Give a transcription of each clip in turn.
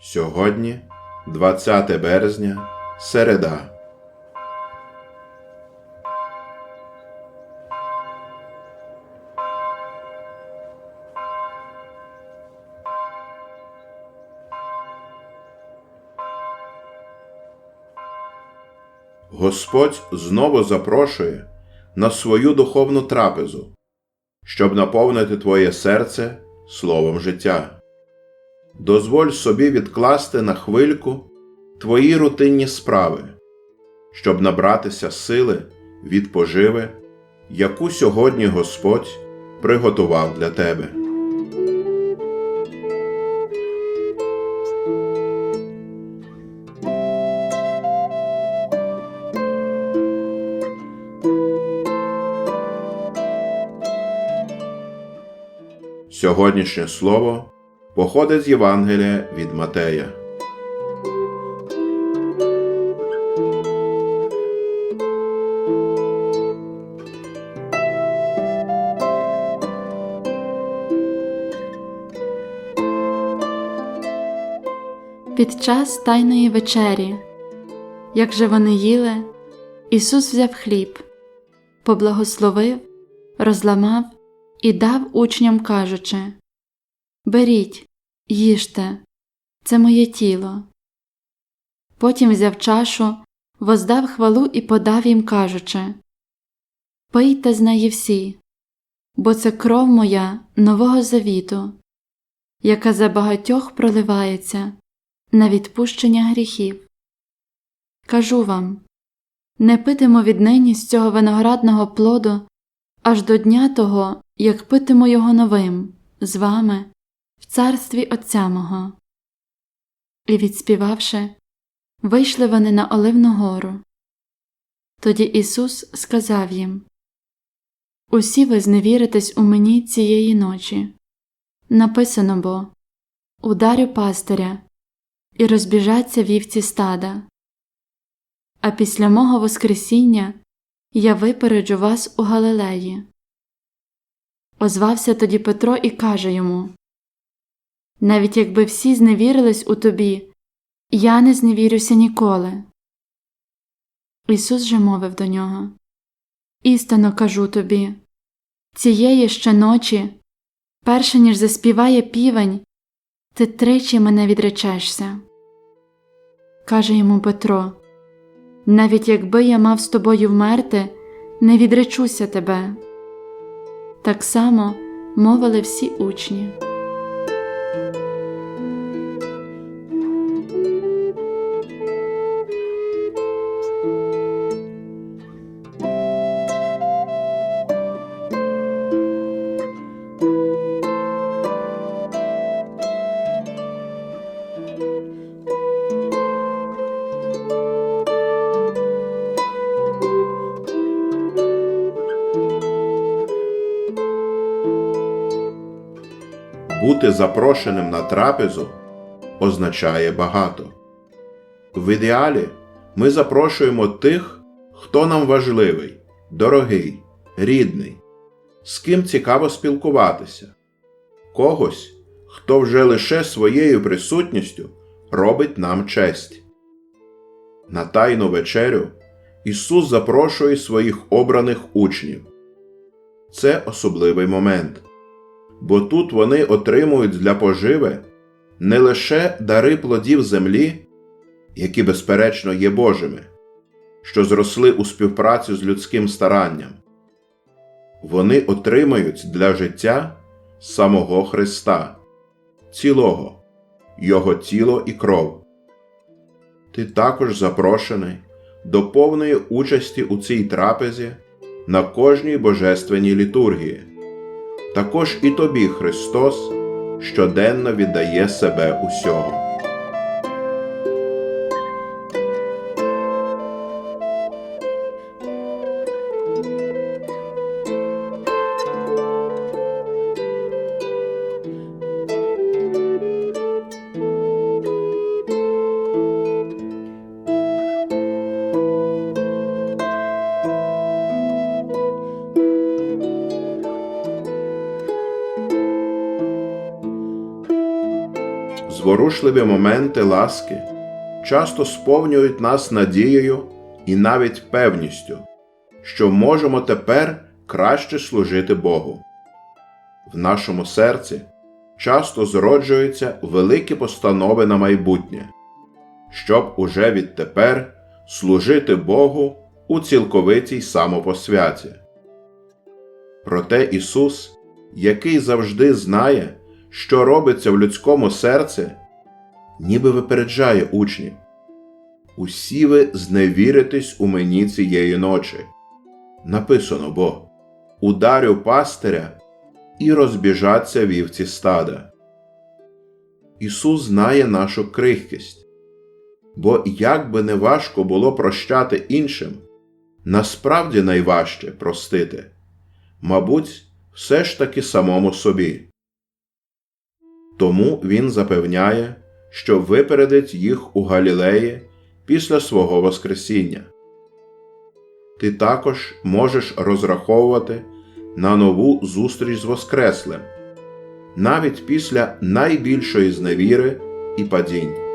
Сьогодні, 20 березня, середа. Господь знову запрошує на свою духовну трапезу, щоб наповнити твоє серце словом життя. Дозволь собі відкласти на хвильку твої рутинні справи, щоб набратися сили від поживи, яку сьогодні Господь приготував для тебе. Сьогоднішнє слово походить з Євангелія від Матея. Під час Тайної вечері, як же вони їли, Ісус взяв хліб, поблагословив, розламав і дав учням, кажучи Беріть, їжте, це моє тіло. Потім взяв чашу, воздав хвалу і подав їм, кажучи Пийте з неї всі, бо це кров моя нового завіту, яка за багатьох проливається на відпущення гріхів. Кажу вам не питимо віднині з цього виноградного плоду аж до дня того, як питимо його новим з вами в царстві Отця мого. І відспівавши, вийшли вони на Оливну гору. Тоді Ісус сказав їм Усі ви зневіритесь у мені цієї ночі. Написано бо Ударю пастиря і розбіжаться вівці стада. А після мого Воскресіння я випереджу вас у Галилеї. Озвався тоді Петро і каже йому Навіть якби всі зневірились у тобі, я не зневірюся ніколи. Ісус же мовив до нього Істинно кажу тобі цієї ще ночі, перше ніж заспіває півень, ти тричі мене відречешся. Каже йому Петро навіть якби я мав з тобою вмерти, не відречуся тебе. Так само мовили всі учні. Бути запрошеним на трапезу означає багато. В ідеалі ми запрошуємо тих, хто нам важливий, дорогий, рідний, з ким цікаво спілкуватися, когось, хто вже лише своєю присутністю робить нам честь. На Тайну вечерю Ісус запрошує своїх обраних учнів. Це особливий момент бо тут вони отримують для поживи не лише дари плодів землі, які, безперечно, є Божими, що зросли у співпраці з людським старанням, вони отримають для життя самого Христа, цілого, Його тіло і кров. Ти також запрошений до повної участі у цій трапезі на кожній божественній літургії також і тобі Христос щоденно віддає себе усього. Зворушливі моменти ласки часто сповнюють нас надією і навіть певністю, що можемо тепер краще служити Богу. В нашому серці часто зроджуються великі постанови на майбутнє, щоб уже відтепер служити Богу у цілковитій самопосвяті. Проте Ісус, який завжди знає, що робиться в людському серці, ніби випереджає учнів. Усі ви зневіритесь у мені цієї ночі. Написано бо ударю пастиря і розбіжаться вівці стада. Ісус знає нашу крихкість, бо як би не важко було прощати іншим, насправді найважче простити, мабуть, все ж таки самому собі. Тому Він запевняє, що випередить їх у Галілеї після свого Воскресіння. Ти також можеш розраховувати на нову зустріч з Воскреслим, навіть після найбільшої зневіри і падінь.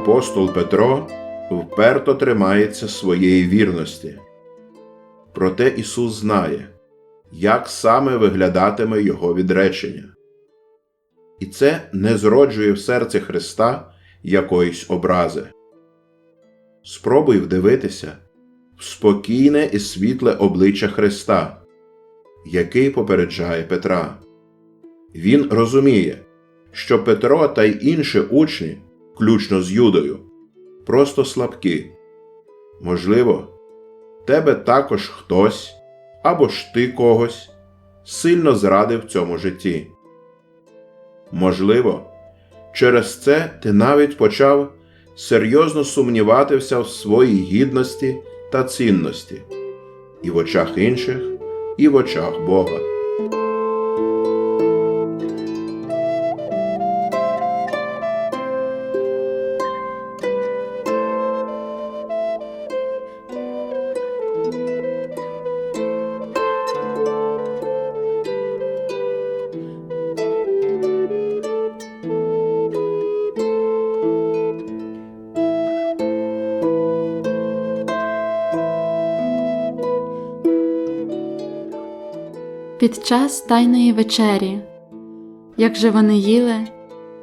Апостол Петро вперто тримається своєї вірності. Проте Ісус знає, як саме виглядатиме Його відречення. І це не зроджує в серці Христа якоїсь образи. Спробуй вдивитися в спокійне і світле обличчя Христа, який попереджає Петра. Він розуміє, що Петро та й інші учні включно з Юдою, просто слабкі. Можливо, тебе також хтось або ж ти когось сильно зрадив в цьому житті. Можливо, через це ти навіть почав серйозно сумніватися в своїй гідності та цінності і в очах інших, і в очах Бога. Під час Тайної вечері, як же вони їли,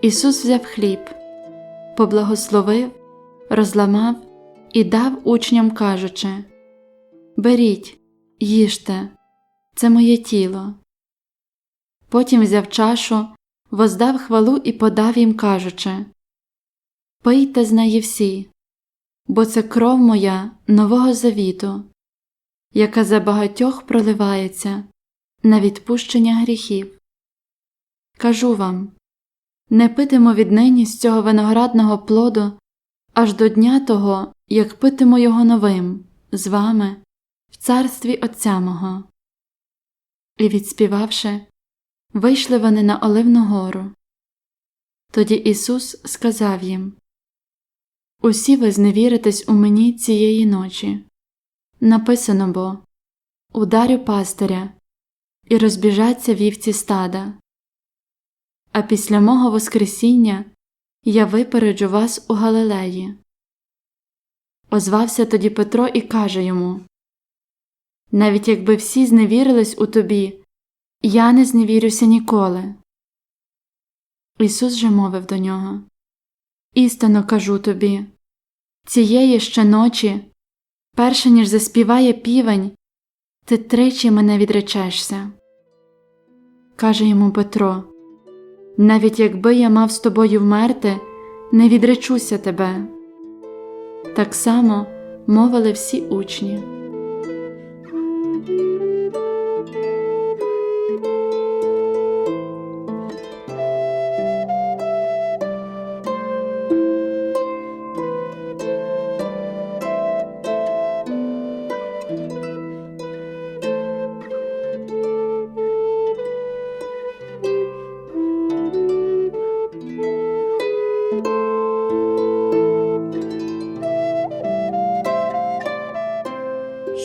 Ісус взяв хліб, поблагословив, розламав і дав учням, кажучи Беріть, їжте, це моє тіло. Потім взяв чашу, воздав хвалу і подав їм, кажучи Пийте з неї всі, бо це кров моя нового завіту, яка за багатьох проливається на відпущення гріхів. Кажу вам не питимо віднині з цього виноградного плоду аж до дня того, як питимо його новим з вами в царстві Отця мого. І, відспівавши, вийшли вони на Оливну гору. Тоді Ісус сказав їм Усі ви зневіритесь у мені цієї ночі. Написано бо Ударю пастиря і розбіжаться вівці стада. А після мого Воскресіння я випереджу вас у Галилеї. Озвався тоді Петро і каже йому Навіть якби всі зневірились у тобі, я не зневірюся ніколи. Ісус же мовив до нього Істинно кажу тобі цієї ще ночі, перше ніж заспіває півень, ти тричі мене відречешся. Каже йому Петро навіть якби я мав з тобою вмерти, не відречуся тебе. Так само мовили всі учні.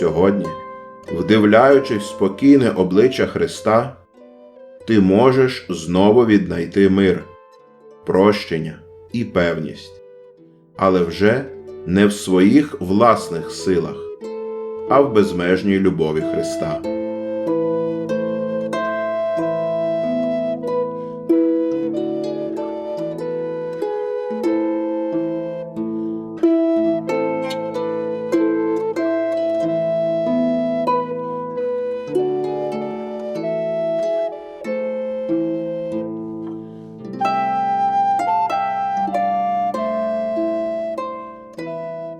Сьогодні, вдивляючись в спокійне обличчя Христа, ти можеш знову віднайти мир, прощення і певність, але вже не в своїх власних силах, а в безмежній любові Христа.